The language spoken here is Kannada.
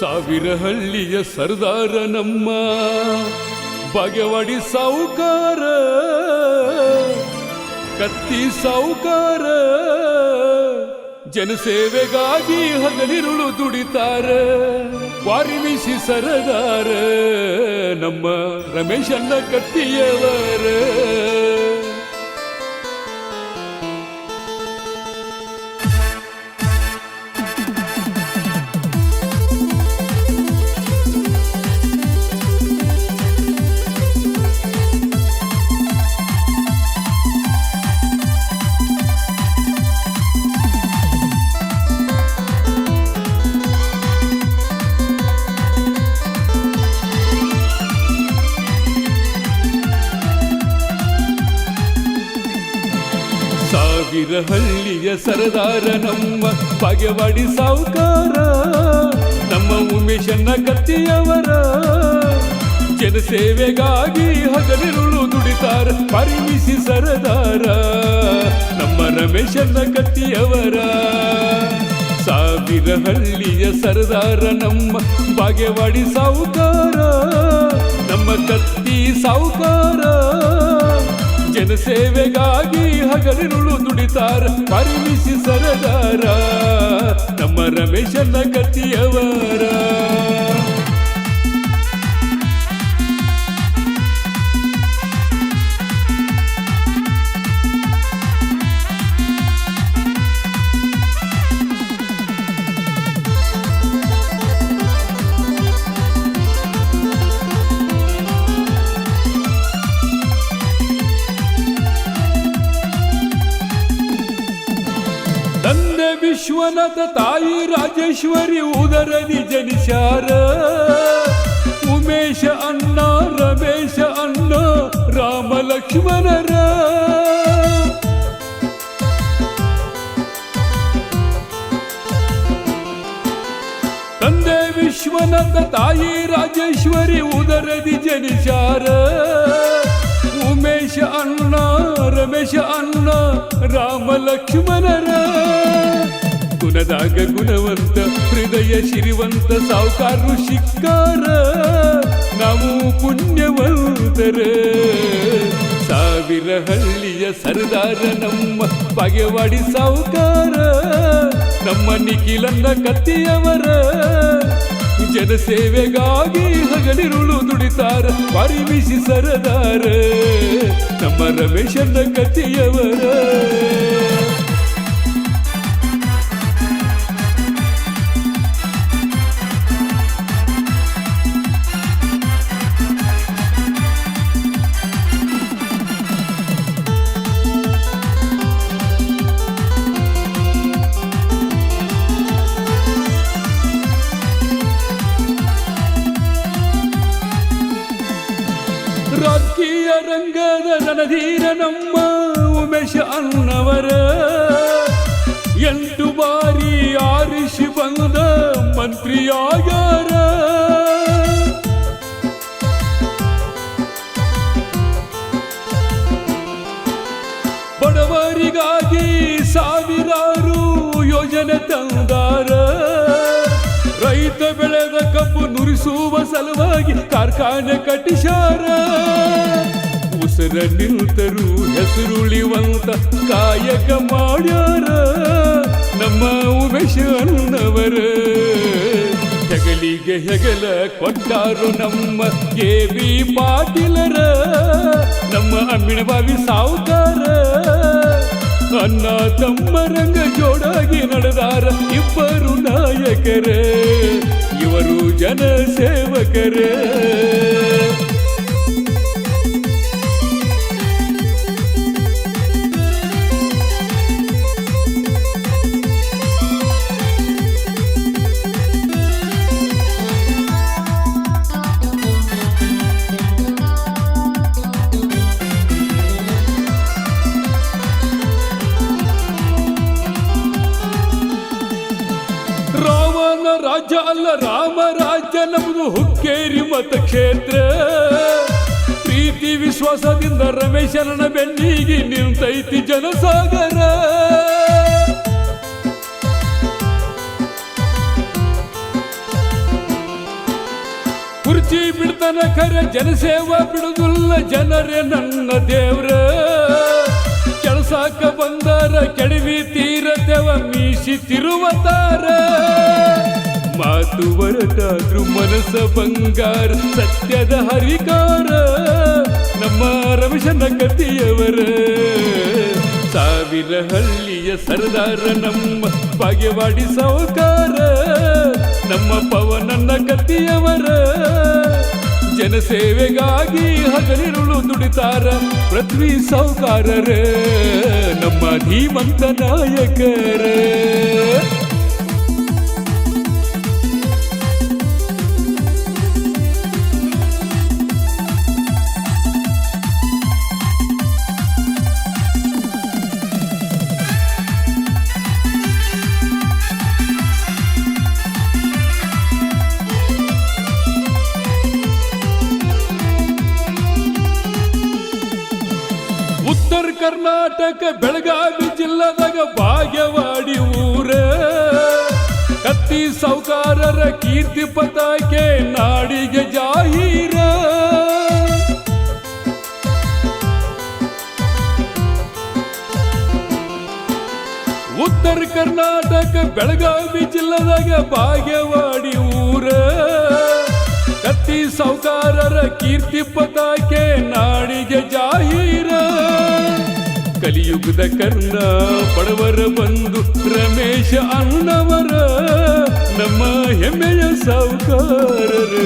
ಸಾವಿರ ಹಳ್ಳಿಯ ಸರ್ದಾರ ನಮ್ಮ ಬಗೆವಾಡಿ ಸಾವುಕಾರ, ಕತ್ತಿ ಸಾವುಕಾರ, ಜನಸೇವೆಗಾಗಿ ಹಗಲಿರುಳು ದುಡಿತಾರ ವಾರಿಮಿಸಿ ಸರದಾರ ನಮ್ಮ ರಮೇಶನ್ನ ಕತ್ತಿಯವರ. ಸಾವಿರ ಹಳ್ಳಿಯ ಸರದಾರ ನಮ್ಮ ಭಾಗ್ಯವಾಡಿ ಸಾವುಕಾರ, ನಮ್ಮ ಉಮೇಶನ್ನ ಕತ್ತಿಯವರ ಜನಸೇವೆಗಾಗಿ ಹಗಲಿರುಳು ದುಡಿತಾರ, ಪರಿಮಿಸಿ ಸರದಾರ ನಮ್ಮ ರಮೇಶನ್ನ ಕತ್ತಿಯವರ. ಸಾವಿರ ಹಳ್ಳಿಯ ಸರದಾರ ನಮ್ಮ ಬಾಗೇವಾಡಿ ಸಾವುಕಾರ, ನಮ್ಮ ಕತ್ತಿ ಸಾವುಕಾರ. ಜನಸೇವೆಗಾಗಿ ಹಗಲಿರುಳು ದುಡಿತಾರ ಪರಿಮಿಸಿ ಸರದಾರ. ನಮ್ಮ ರಮೇಶನ ಕತ್ತಿಯವರ ವಿಶ್ವನಾಥ ತಾಯಿ ರಾಜೇಶ್ವರಿ ಉದರದಿ ಜನಿಸ್ಯಾರ ಉಮೇಶ ಅಣ್ಣ, ರಮೇಶ ಅಣ್ಣ ರಾಮ ಲಕ್ಷ್ಮಣರ ತಂದೆ ವಿಶ್ವನಾಥ ತಾಯಿ ರಾಜೇಶ್ವರಿ ಉದರದಿ ಜನಿಸ್ಯಾರ ಉಮೇಶ ಅಣ್ಣ, ರಮೇಶ ಅಣ್ಣ ರಾಮ ಲಕ್ಷ್ಮಣರ ಗುಣದಾಗ ಗುಣವಂತ, ಹೃದಯ ಶಿರಿವಂತ ಸಾವುಕಾರು ಶಿಕ್ಕಾರ. ನಾವು ಪುಣ್ಯವಂತರ. ಸಾವಿರ ಹಳ್ಳಿಯ ಸರದಾರ ನಮ್ಮ ಬಗೆವಾಡಿ ಸಾವುಕಾರ. ನಮ್ಮ ನಿಖಿಲನ್ನ ಕತ್ತಿಯವರ ಜನಸೇವೆಗಾಗಿ ಹಗಲಿರುಳು ದುಡಿತಾರ ಪರಿಮಿಸಿ ಸರದಾರ. ನಮ್ಮ ರಮೇಶನ ಕತ್ತಿಯವರ. ರಣಧೀರ ನಮ್ಮ ಉಮೇಶ ಅಣ್ಣವರ ಎಂಟು ಬಾರಿ ಆರಿಸಿ ಬಂದ ಮಂತ್ರಿಯಾಗ್ಯಾರ. ಬಡವರಿಗಾಗಿ ಸಾವಿರಾರು ಯೋಜನೆ ತಂದಾರ. ರೈತ ಬೆಳೆದ ಕಬ್ಬು ನುರಿಸುವ ಸಲುವಾಗಿ ಕಾರ್ಖಾನೆ ಕಟ್ಟಿಸಾರ ಉಸಿರ ನಿಂತರು ಹೆಸರುಳಿವಂತ ಕಾಯಕ ಮಾಡ್ಯಾರ ನಮ್ಮ ಉಮೇಶ ಅಣ್ಣವರ. ಹೆಗಲಿಗೆ ಹೆಗಲ ಕೊಟ್ಟಾರು ನಮ್ಮ ಕೆ ಬಿ ಪಾಟೀಲರ, ನಮ್ಮ ಅಮ್ಮಿಣ ಬಾವಿ ಸಾವುಕಾರ. ಅನ್ನ ತಮ್ಮರಂಗ ಜೋಡಾಗಿ ನಡೆದಾರ ಇಬ್ಬರು ನಾಯಕರೇ, ಇವರು ಜನ ಸೇವಕರೇ ರಾಜ್ಯ ಅಲ್ಲ, ರಾಮ ರಾಜ್ಯ ನಮ್ದು ಹುಕ್ಕೇರಿ ಮತಕ್ಷೇತ್ರ ಪ್ರೀತಿ, ವಿಶ್ವಾಸದಿಂದ ರಮೇಶನ ಬೆನ್ನಿಗೆ ನಿಂತೈತಿ ಜನಸಾಗರ. ಕುರ್ಚಿ ಬಿಡ್ತನ ಕರೆ, ಜನಸೇವಾ ಬಿಡುದಿಲ್ಲ ಜನರೇ ನನ್ನ ದೇವ್ರ. ಕೆಲಸಕ್ಕ ಬಂದಾರ, ಕೆಡವಿ ತೀರತೆವ ಮೀಸಿ ತಿರುವತಾರ. ಮಾತು ಹೊರಟಾದ್ರು ಮನಸ್ಸ ಬಂಗಾರ, ಸತ್ಯದ ಹರಿಕಾರ. ನಮ್ಮ ರವಿಶನ ಕತಿಯವರ ಸಾವಿರ ಹಳ್ಳಿಯ ಸರದಾರ, ನಮ್ಮ ಭಾಗ್ಯವಾಡಿ ಸಾವುಕಾರ. ನಮ್ಮ ಪವನನ್ನ ಕತ್ತಿಯವರ, ಜನಸೇವೆಗಾಗಿ ಹಗಲಿರುಳು ದುಡಿತಾರ ಪೃಥ್ವಿ ಸಾವುಕಾರರ, ನಮ್ಮ ಧೀಮಂತ ನಾಯಕರ. ಕರ್ನಾಟಕ ಬೆಳಗಾವಿ ಜಿಲ್ಲದಾಗ ಭಾಗ್ಯವಾಡಿ ಊರ ಕತ್ತಿ ಸೌಕಾರರ ಕೀರ್ತಿ ಪತಾಕೆ ನಾಡಿಗೆ ಜಾಹೀರ ಉತ್ತರ ಕರ್ನಾಟಕ ಬೆಳಗಾವಿ ಜಿಲ್ಲದಾಗ ಭಾಗ್ಯವಾಡಿ ಊರ ಕತ್ತಿ ಸೌಕಾರರ ಕೀರ್ತಿ ಪತಾಕೆ ನಾಡಿಗೆ ಕಲಿಯುಗದ ಕರ್ಣ ಬಡವರ ಬಂದು ರಮೇಶ ಅಣ್ಣವರ ನಮ್ಮ ಹೆಮ್ಮೆಯ ಸಾವುಕಾರರು.